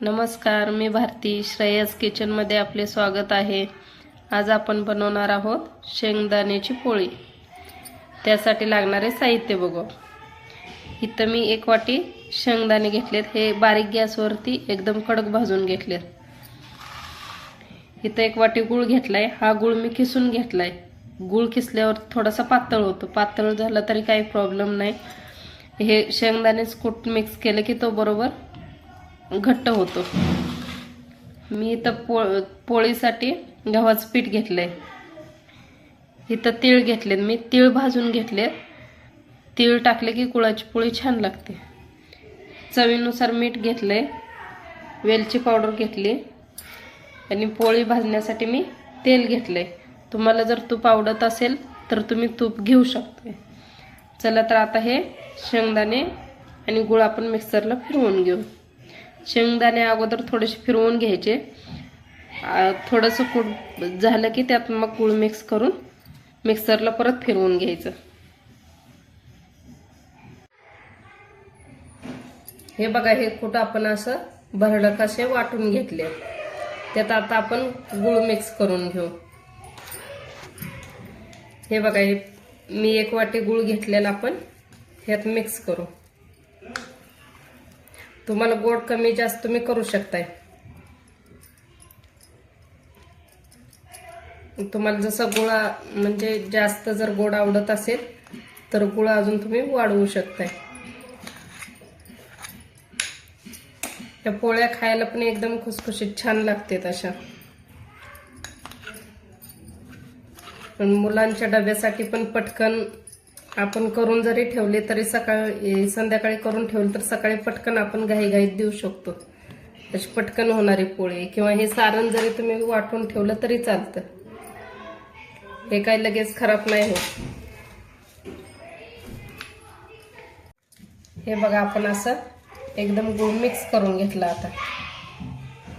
नमस्कार मी भारती. श्रेयस किचनमध्ये आपले स्वागत आहे. आज आपण बनवणार आहोत शेंगदाण्याची पोळी. त्यासाठी लागणारे साहित्य बघू. इथं मी एक वाटी शेंगदाणे घेतलेत. हे बारीक गॅसवरती एकदम कडक भाजून घेतलेत. इथं एक वाटी गुळ घेतलाय. हा गुळ मी किसून घेतलाय. गुळ किसल्यावर थोडासा पातळ होतो. पातळ झाला तरी काही प्रॉब्लेम नाही. हे शेंगदाणेच कूट मिक्स केलं की तो बरोबर घट्ट होतो. मी इथं पो पोळीसाठी गव्हाचं पीठ घेतलंय. इथं तीळ घेतलेत. मी तीळ भाजून घेतले तीळ टाकले की गुळाची पोळी छान लागते. चवीनुसार मीठ घेतलंय. वेलची पावडर घेतली. आणि पोळी भाजण्यासाठी मी तेल घेतलंय. तुम्हाला जर तूप आवडत असेल तर तुम्ही तूप घेऊ शकता चला तर आता हे शेंगदाणे आणि गुळ आपण मिक्सरला फिरवून घेऊ. शेंगदाणे अगोदर थोडेसे फिरवून घ्यायचे. थोडंसं कूट झालं की त्यात मग गुळ मिक्स करून मिक्सरला परत फिरवून घ्यायचं. हे बघा हे कुठं आपण असं भरडक असे वाटून घेतले. त्यात आता आपण गुळ मिक्स करून घेऊ. हे बघा हे मी एक वाटी गुळ घेतलेला आपण. ह्यात मिक्स करू. तुम्हाला गोड कमी जास्त तुम्ही करू शकताय. तुम्हाला जसं गुळा म्हणजे जास्त जर गोड आवडत असेल तर गुळ अजून तुम्ही वाढवू शकताय. या पोळ्या खायला पण एकदम खुसखुशीत छान लागतात अशा. पण मुलांच्या डब्यासाठी पण पटकन आपण करून जरी ठेवले तरी सकाळी संध्याकाळी करून ठेवले तर सकाळी पटकन आपण घाईघाईत देऊ शकतो. अशी पटकन होणारी पोळी किंवा हे सारण जरी तुम्ही वाटून ठेवलं तरी चालतं. हे काही लगेच खराब नाही होत. हे बघा आपण असं एकदम गुळ मिक्स करून घेतला आता.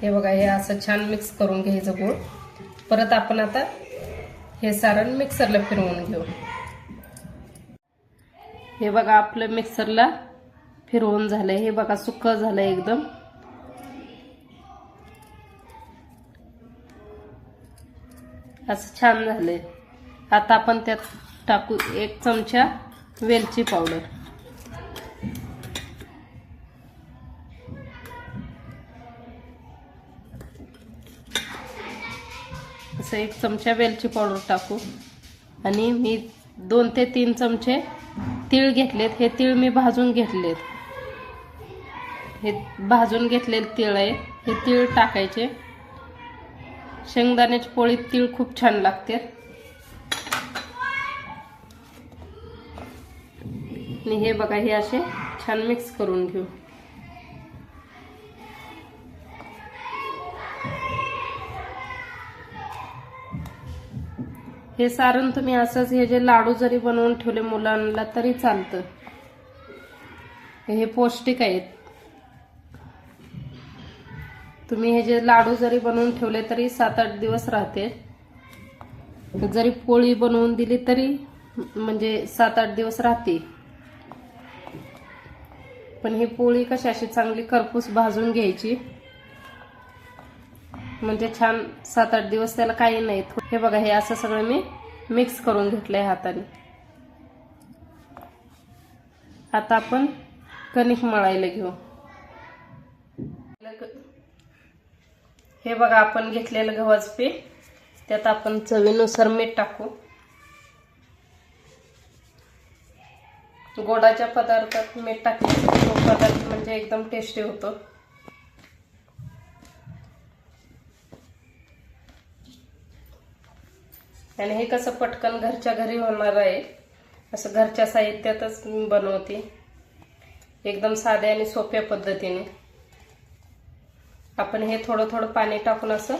हे बघा हे असं छान मिक्स करून घ्यायचं गुळ. परत आपण आता हे सारण मिक्सरला फिरवून घेऊ. हे बघा आपलं मिक्सरला फिरवून झालंय. हे बघा सुक्क झालंय एकदम. असं छान झालंय. आता आपण त्यात टाकू एक चमचा वेलची पावडर. असं एक चमचा वेलची पावडर टाकू. आणि मी दोन ते तीन चमचे तीळ घेतलेत हे तीळ मी भाजून घेतलेत. हे भाजून घेतलेले तीळ आहे हे तीळ टाकायचे. शेंगदाण्याची पोळी तीळ खूप छान लागते. आणि हे बघा हे असे छान मिक्स करून घेऊ. हे सारण तुम्ही असंच हे जे लाडू जरी बनवून ठेवले मुलांना तरी चालतं. हे पौष्टिक आहेत. तुम्ही हे जे लाडू जरी बनवून ठेवले तरी सात आठ दिवस राहते. जरी पोळी बनवून दिली तरी म्हणजे सात आठ दिवस राहते. पण ही पोळी कशी अशी चांगली करपूस भाजून घ्यायची म्हणजे छान सात आठ दिवस त्याला काही नाही. हे बघा हे असं सगळं मी मिक्स करून घेतलंय हाताने. आता आपण कणिक मळायला घेऊ. हे बघा आपण घेतलेलं गव्हाचं पीठ. त्यात आपण चवीनुसार मीठ टाकू. गोडाच्या पदार्थात मीठ टाकले तो पदार्थ म्हणजे एकदम टेस्टी होतो. आणि हे कसं पटकन घरच्या घरी होणार आहे असं घरच्या साहित्यातच मी बनवते. एकदम साध्या आणि सोप्या पद्धतीने. आपण हे थोडं थोडं पाणी टाकून असं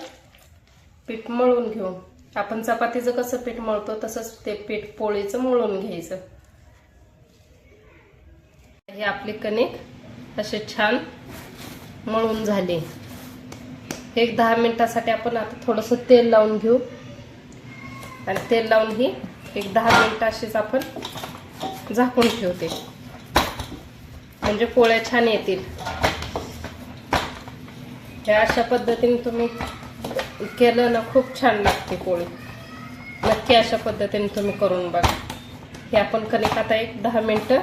पीठ मळून घेऊ. आपण चपातीचं कसं पीठ मळतो तसंच ते पीठ पोळीचं मळून घ्यायचं. हे आपले कणिक असे छान मळून झाले. एक दहा मिनिटासाठी आपण आता थोडंसं तेल लावून घेऊ. आणि तेल लावून ही एक दहा मिनटं अशीच आपण झाकून ठेवते. म्हणजे पोळ्या छान येतील. ह्या अशा पद्धतीने तुम्ही केलं ना खूप छान लागते पोळी. नक्की अशा पद्धतीने तुम्ही करून बघा. हे आपण कणिक आता एक दहा मिनटं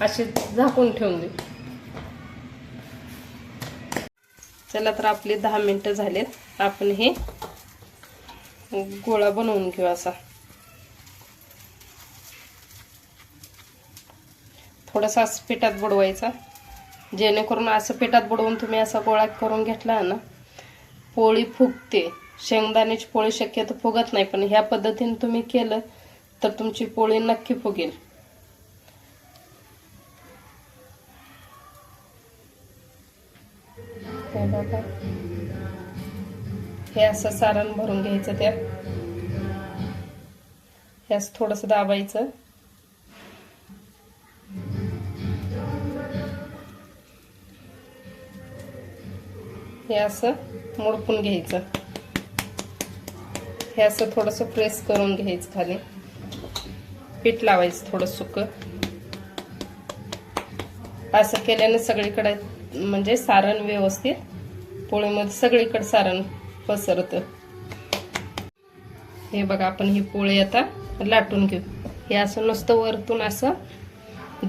अशी झाकून ठेवून देऊ. चला तर आपली दहा मिनटं झालेत. आपण हे गोळा बनवून घेऊ असा. थोडासा असं पिठात बुडवायचा. जेणेकरून असं पिठात बुडवून तुम्ही असा गोळा करून घेतला ना पोळी फुगते. शेंगदाण्याची पोळी शक्यतो फुगत नाही पण ह्या पद्धतीने तुम्ही केलं तर तुमची पोळी नक्की फुगेल. हे हे असं सारण भरून घ्यायचं त्यात. हे असं थोडस दाबायचं. हे असं मोडपून घ्यायचं. हे असं थोडंसं प्रेस करून घ्यायचं खाली. पीठ लावायचं थोडं सुकं. असं केल्याने सगळीकडे म्हणजे सारण व्यवस्थित पोळीमध्ये सगळीकडे सारण पसरतं. हे बघा आपण ही पोळी आता लाटून घेऊ. हे असं नुसतं वरतून असं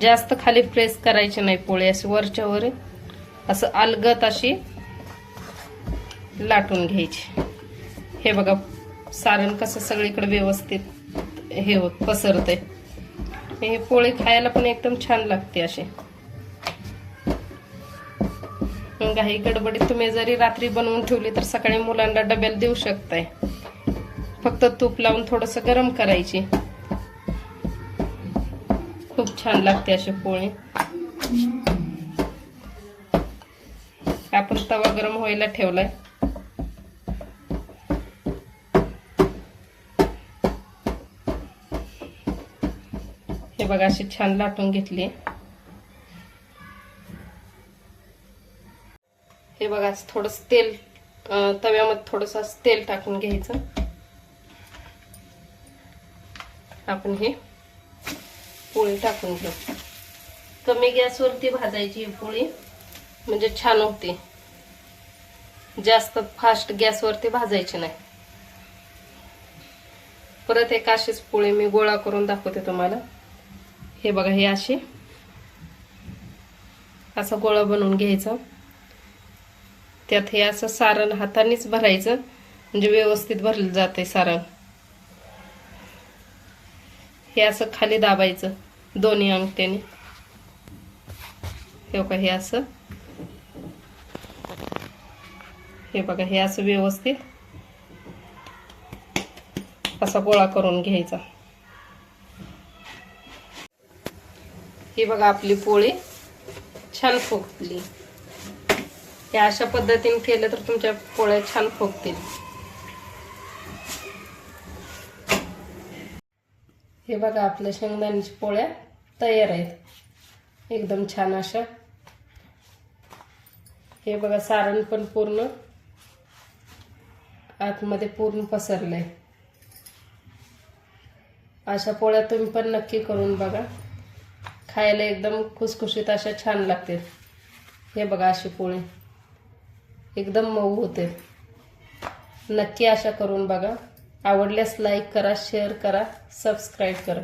जास्त खाली प्रेस करायची नाही पोळी अशी वरच्या वर असं अलगत अशी लाटून घ्यायची. हे बघा सारण कसं सगळीकडे व्यवस्थित हे होत पसरतंय. हे पोळी खायला पण एकदम छान लागते अशी. घाई गडबडीत तुम्ही जरी रात्री बनवून ठेवली तर सकाळी मुलांना डब्याला देऊ शकताय. फक्त तूप लावून थोडस गरम करायची. खूप छान लागते अशी पोळी. आपण तवा गरम व्हायला ठेवलाय. हे बघा अशी छान लाटून घेतली. हे बघा थोडस तेल तव्यामध्ये थोडस तेल टाकून घ्यायचं. आपण हे पोळी टाकून घेऊ. कमी गॅसवरती भाजायची ही पोळी म्हणजे छान होते. जास्त फास्ट गॅसवरती भाजायची नाही. परत एक अशीच पोळी मी गोळा करून दाखवते तुम्हाला. हे बघा हे अशी. असा गोळा बनवून घ्यायचा. त्यात हे असं सारण हातानेच भरायचं. म्हणजे व्यवस्थित भरलं जाते सारण. हे असं खाली दाबायचं दोन्ही अंगठ्याने. हे बघा हे असं. हे बघा हे असं व्यवस्थित. असा गोळा करून घ्यायचा. ही बघा आपली पोळी छान फुगली ते अशा पद्धतीने केलं तर तुमच्या पोळ्या छान फुगतील. हे बघा आपल्या शेंगदाण्याच्या पोळ्या तयार आहेत. एकदम छान अशा. हे बघा सारण पण पूर्ण आतमध्ये पूर्ण पसरलंय. अशा पोळ्या तुम्ही पण नक्की करून बघा. खायला एकदम खुसखुशीत अशा छान लागतील. हे बघा अशी पोळी. एकदम मऊ होते. नक्की अशा करून बघा. आवडल्यास लाईक करा शेअर करा सबस्क्राईब करा.